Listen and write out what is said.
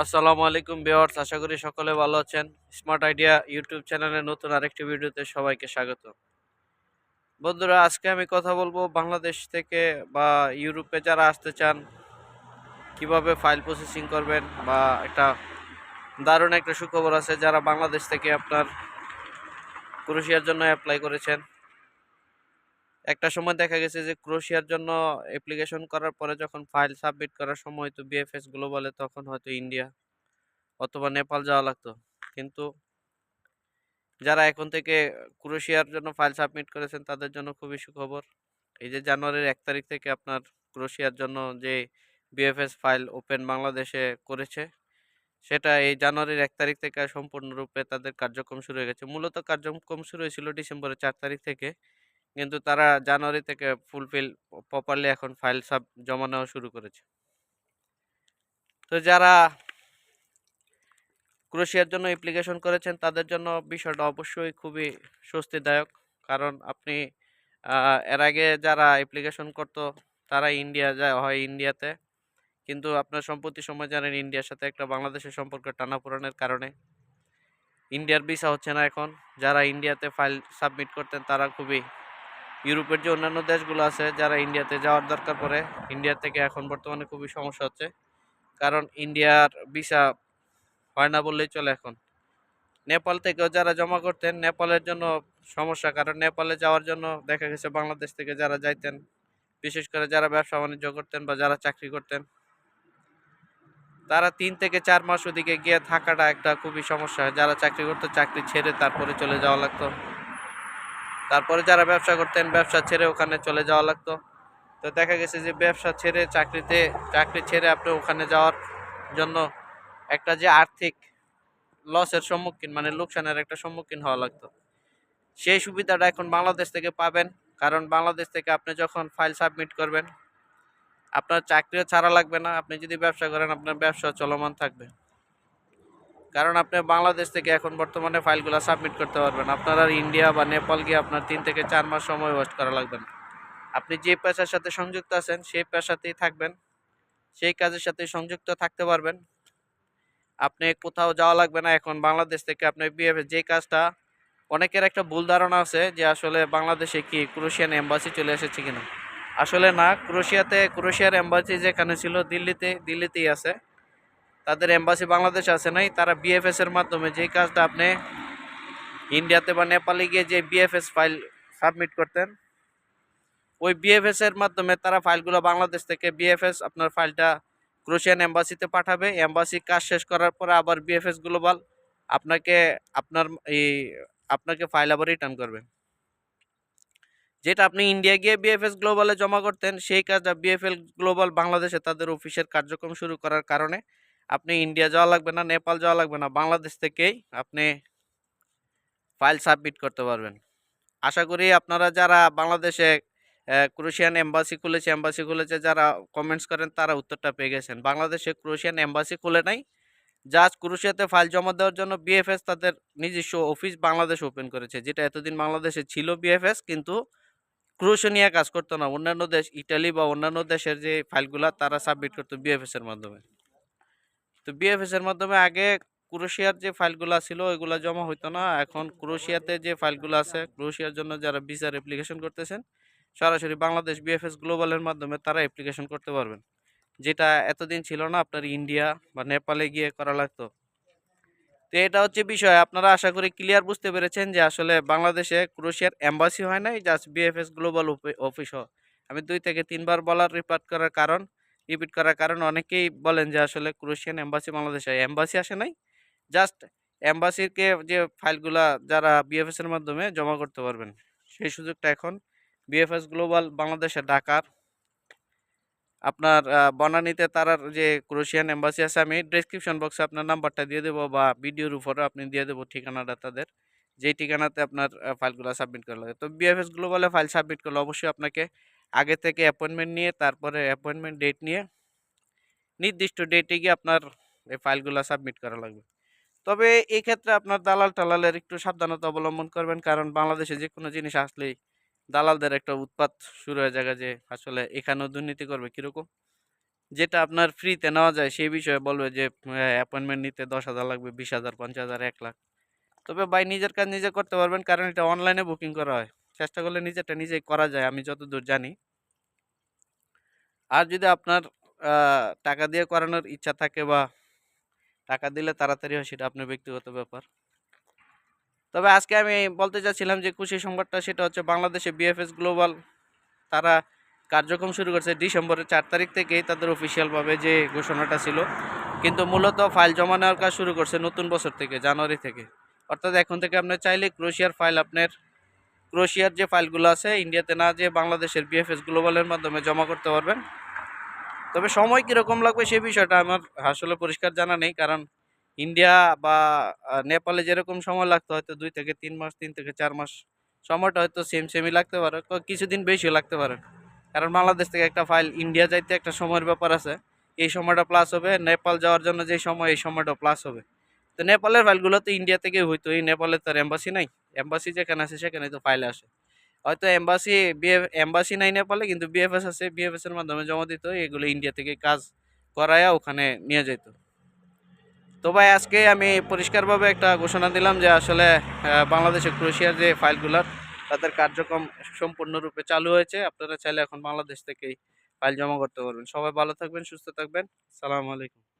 আসসালামু আলাইকুম ভিউয়ার্স, আশা করি সকলে ভালো আছেন। স্মার্ট আইডিয়া ইউটিউব চ্যানেলের নতুন আরেকটি ভিডিওতে সবাইকে স্বাগত। বন্ধুরা, আজকে আমি কথা বলব বাংলাদেশ থেকে বা ইউরোপে যারা আসতে চান, কীভাবে ফাইল প্রসেসিং করবেন বা একটা দারুণ একটা সুখবর আছে যারা বাংলাদেশ থেকে আপনার ক্রোশিয়ার জন্য অ্যাপ্লাই করেছেন। একটা সময় দেখা গেছে যে, ক্রোশিয়ার জন্য অ্যাপ্লিকেশন করার পরে যখন ফাইল সাবমিট করার সময় তো বিএফএস গ্লোবালে তখন হয়তো ইন্ডিয়া অথবা নেপাল যাওয়া লাগতো। কিন্তু যারা এখন থেকে ক্রোশিয়ার জন্য ফাইল সাবমিট করেছেন তাদের জন্য খুবই সুখবর। এই যে, জানুয়ারির এক তারিখ থেকে আপনার ক্রোশিয়ার জন্য যে বিএফএস ফাইল ওপেন বাংলাদেশে করেছে, সেটা এই জানুয়ারির এক তারিখ থেকে সম্পূর্ণরূপে তাদের কার্যক্রম শুরু হয়ে গেছে। মূলত কার্যক্রম শুরু হয়েছিল ডিসেম্বরের চার তারিখ থেকে। কিন্তু তারা জানুয়ারি থেকে ফুলফিল প্রপারলি এখন ফাইল সাব জমা নেওয়া শুরু করেছে। তো যারা ক্রোশিয়ার জন্য অ্যাপ্লিকেশন করেছেন, তাদের জন্য বিষয়টা অবশ্যই খুবই স্বস্তিদায়ক। কারণ আপনি এর আগে যারা অ্যাপ্লিকেশন করতো তারা ইন্ডিয়া যায় হয় ইন্ডিয়াতে কিন্তু আপনার সম্প্রতি সময় জানেন ইন্ডিয়ার সাথে একটা বাংলাদেশের সম্পর্ক টানাপোড়েনের কারণে। ইন্ডিয়ার ভিসা হচ্ছে না এখন। যারা ইন্ডিয়াতে ফাইল সাবমিট করতেন, তারা খুবই ইউরোপের যে অন্যান্য দেশগুলো আছে, যারা ইন্ডিয়াতে যাওয়ার দরকার পড়ে ইন্ডিয়া থেকে এখন বর্তমানে খুবই সমস্যা হচ্ছে। কারণ ইন্ডিয়ার ভিসা হয় না বললেই চলে এখন। নেপাল থেকেও যারা জমা করতেন, নেপালের জন্য সমস্যা। কারণ নেপালে যাওয়ার জন্য দেখা গেছে বাংলাদেশ থেকে যারা যাইতেন, বিশেষ করে যারা ব্যবসা বাণিজ্য করতেন বা যারা চাকরি করতেন, তারা তিন থেকে চার মাস ওদিকে গিয়ে থাকাটা একটা খুবই সমস্যা যারা চাকরি করতো, চাকরি ছেড়ে তারপরে চলে যাওয়া লাগতো। তারপরে যারা ব্যবসা করতেন, ব্যবসা ছেড়ে ওখানে চলে যাওয়া লাগতো। তো দেখা গেছে যে ব্যবসা ছেড়ে চাকরিতে, চাকরি ছেড়ে আপনি ওখানে যাওয়ার জন্য একটা যে আর্থিক লসের সম্মুখীন মানে লোকসানের একটা সম্মুখীন হওয়া লাগতো। সেই সুবিধাটা এখন বাংলাদেশ থেকে পাবেন। কারণ বাংলাদেশ থেকে আপনি যখন ফাইল সাবমিট করবেন, আপনার চাকরিও ছাড়া লাগবে না। আপনি যদি ব্যবসা করেন, আপনার ব্যবসা চলমান থাকবে। কারণ আপনি বাংলাদেশ থেকে এখন বর্তমানে ফাইলগুলো সাবমিট করতে পারবেন। আপনার আর ইন্ডিয়া বা নেপাল গিয়ে আপনার তিন থেকে চার মাস সময় ওয়েস্ট করা লাগবে না। আপনি যে পেশার সাথে সংযুক্ত আছেন, সেই পেশাতেই থাকবেন। সেই কাজের সাথে সংযুক্ত থাকতে পারবেন। আপনি কোথাও যাওয়া লাগবে না। এখন বাংলাদেশ থেকে আপনি বিএফ যে কাজটা, অনেকের একটা ভুল ধারণা আছে যে আসলে বাংলাদেশে কি ক্রোশিয়ান এম্বাসি চলে এসেছে কিনা। আসলে না ক্রোশিয়াতে ক্রোশিয়ার এম্বাসি যেখানে ছিল, দিল্লিতে, দিল্লিতেই আছে। তাদের এম্বাসি বাংলাদেশ আছে নাই, তারা বিএফএস এর মাধ্যমে যে কাজটা আপনি ইন্ডিয়াতে বা নেপালে গিয়ে যে বিএফএস ফাইল সাবমিট করতেন, ওই বিএফএস এর মাধ্যমে তারা ফাইলগুলো বাংলাদেশ থেকে বিএফএস আপনার ফাইলটা ক্রোশিয়ান এম্বাসিতে পাঠাবে। এম্বাসি কাজ শেষ করার পরে আবার বিএফএস গ্লোবাল আপনাকে, আপনার এই আপনাকে ফাইল আবার রিটার্ন করবে। যেটা আপনি ইন্ডিয়া গিয়ে বিএফএস গ্লোবালে জমা করতেন, সেই কাজটা বিএফএল গ্লোবাল বাংলাদেশে তাদের অফিসের কার্যক্রম শুরু করার কারণে আপনি ইন্ডিয়া যাওয়া লাগবে না নেপাল যাওয়া লাগবে না বাংলাদেশ থেকেই আপনি ফাইল সাবমিট করতে পারবেন। আশা করি আপনারা যারা বাংলাদেশে ক্রোশিয়ান এম্বাসি খুলেছে এম্বাসি খুলেছে, যারা কমেন্টস করেন তারা উত্তরটা পেয়ে গেছেন। বাংলাদেশে ক্রোশিয়ান এম্বাসি খুলে নাই জাস্ট ক্রোশিয়াতে ফাইল জমা দেওয়ার জন্য বিএফএস তাদের নিজস্ব অফিস বাংলাদেশ ওপেন করেছে, যেটা এতদিন বাংলাদেশে ছিল বিএফএস কিন্তু ক্রোশিয়া কাজ করতো না। অন্যান্য দেশ ইটালি বা অন্যান্য দেশের যে ফাইলগুলো তারা সাবমিট করতো বিএফএস এর মাধ্যমে। তো বিএফএস এর মাধ্যমে আগে ক্রোশিয়ার যে ফাইলগুলো ছিল, ওইগুলো জমা হইতো না। এখন ক্রোশিয়াতে যে ফাইলগুলো আছে, ক্রোশিয়ার জন্য যারা ভিসার অ্যাপ্লিকেশন করতেছেন, সরাসরি বাংলাদেশ বিএফএস গ্লোবালের মাধ্যমে তারা অ্যাপ্লিকেশন করতে পারবেন। যেটা এতদিন ছিল না, আপনার ইন্ডিয়া বা নেপালে গিয়ে করা লাগতো। তো এটা হচ্ছে বিষয়। আপনারা আশা করি ক্লিয়ার বুঝতে পেরেছেন যে আসলে বাংলাদেশে ক্রোশিয়ার এম্বাসি হয় নাই জাস্ট বিএফএস গ্লোবাল অফিস আমি দুই থেকে তিনবার বলার রিপার্ট করার কারণ রিপিট করার কারণ অনেকেই বলেন যে আসলে ক্রোশিয়ান এম্বাসি বাংলাদেশে এম্বাসি আসে নাই। জাস্ট এম্বাসিকে যে ফাইলগুলা যারা বিএফএস এর মাধ্যমে জমা করতে পারবেন, সেই সুযোগটা এখন বিএফএস গ্লোবাল বাংলাদেশে, ঢাকার। আপনার বনানীতে তারার যে ক্রোশিয়ান এম্বাসি আছে, আমি ডেসক্রিপশন বক্সে আপনার নাম্বারটা দিয়ে দেবো বা ভিডিওর উপরে আপনি দিয়ে দেবো ঠিকানাটা তাদের। যেই ঠিকানাতে আপনার ফাইলগুলো সাবমিট করা লাগে। তো বিএফএস গ্লোবালে ফাইল সাবমিট করলে অবশ্যই আপনাকে আগে থেকে অ্যাপয়েন্টমেন্ট নিয়ে, তারপরে অ্যাপয়েন্টমেন্ট ডেট নিয়ে নির্দিষ্ট ডেটে গিয়ে আপনার এই ফাইলগুলো সাবমিট করা লাগবে। তবে এই ক্ষেত্রে আপনার দালাল টালালের একটু সাবধানতা অবলম্বন করবেন, কারণ বাংলাদেশে যে কোনো জিনিস আসলেই দালালদের একটা উৎপাত শুরু হয়ে যাবে যে আসলে এখানেও দুর্নীতি করবে কীরকম। যেটা আপনার ফ্রিতে নেওয়া যায়, সেই বিষয়ে বলবে যে অ্যাপয়েন্টমেন্ট নিতে দশ হাজার লাগবে, বিশ হাজার, পঞ্চাশ হাজার, এক লাখ। তবে বাই নিজের কাজ নিজে করতে পারবেন, কারণ এটা অনলাইনে বুকিং করা হয়। চেষ্টা করলে নিজেরটা নিজেই করা যায়, আমি যতদূর জানি। আর যদি আপনার টাকা দিয়ে করানোর ইচ্ছা থাকে বা টাকা দিলে তাড়াতাড়ি হয়, সেটা আপনার ব্যক্তিগত ব্যাপার। তবে আজকে আমি বলতে চাচ্ছিলাম যে খুশি সংবাদটা সেটা হচ্ছে বাংলাদেশে বিএফএস গ্লোবাল তারা কার্যক্রম শুরু করছে ডিসেম্বরের চার তারিখ থেকেই তাদের অফিসিয়ালভাবে যে ঘোষণাটা ছিল। কিন্তু মূলত ফাইল জমা নেওয়ার কাজ শুরু করছে নতুন বছর থেকে, জানুয়ারি থেকে। অর্থাৎ এখন থেকে আপনি চাইলে ক্রোশিয়ার ফাইল আপনার ক্রোশিয়ার যে ফাইলগুলো আছে, ইন্ডিয়াতে না যে বাংলাদেশের বিএফএস গ্লোবালের মাধ্যমে জমা করতে পারবেন। তবে সময় কীরকম লাগবে সেই বিষয়টা আমার আসলে পরিষ্কার জানা নেই, কারণ ইন্ডিয়া বা নেপালে যেরকম সময় লাগতো, হয়তো দুই থেকে তিন মাস, তিন থেকে চার মাস সময়টা হয়তো সেম সেমই লাগতে পারে কিছুদিন বেশিও লাগতে পারে। কারণ বাংলাদেশ থেকে একটা ফাইল ইন্ডিয়া যাইতে একটা সময়ের ব্যাপার আছে, এই সময়টা প্লাস হবে, নেপাল যাওয়ার জন্য যে সময়, এই সময়টা প্লাস হবে। তো নেপালের ফাইলগুলো তো ইন্ডিয়া থেকে হইতো, এই নেপালে তো আর এম্বাসি নাই। এম্বাসি যেখানে আছে সেখানে তো ফাইল আসে। হয়তো এম্বাসি, বিএফ, এম্বাসি নাই নেপালে কিন্তু বিএফএস আছে, বিএফএস এর মাধ্যমে জমা দিত, এগুলো ইন্ডিয়া থেকে কাজ করায়া ওখানে নিয়ে যেত তো ভাই, আজকে আমি পরিষ্কারভাবে একটা ঘোষণা দিলাম যে আসলে বাংলাদেশে ক্রোশিয়ার যে ফাইলগুলোর তাদের কার্যক্রম সম্পূর্ণরূপে চালু হয়েছে। আপনারা চাইলে এখন বাংলাদেশ থেকেই ফাইল জমা করতে পারবেন। সবাই ভালো থাকবেন, সুস্থ থাকবেন। সালাম আলাইকুম।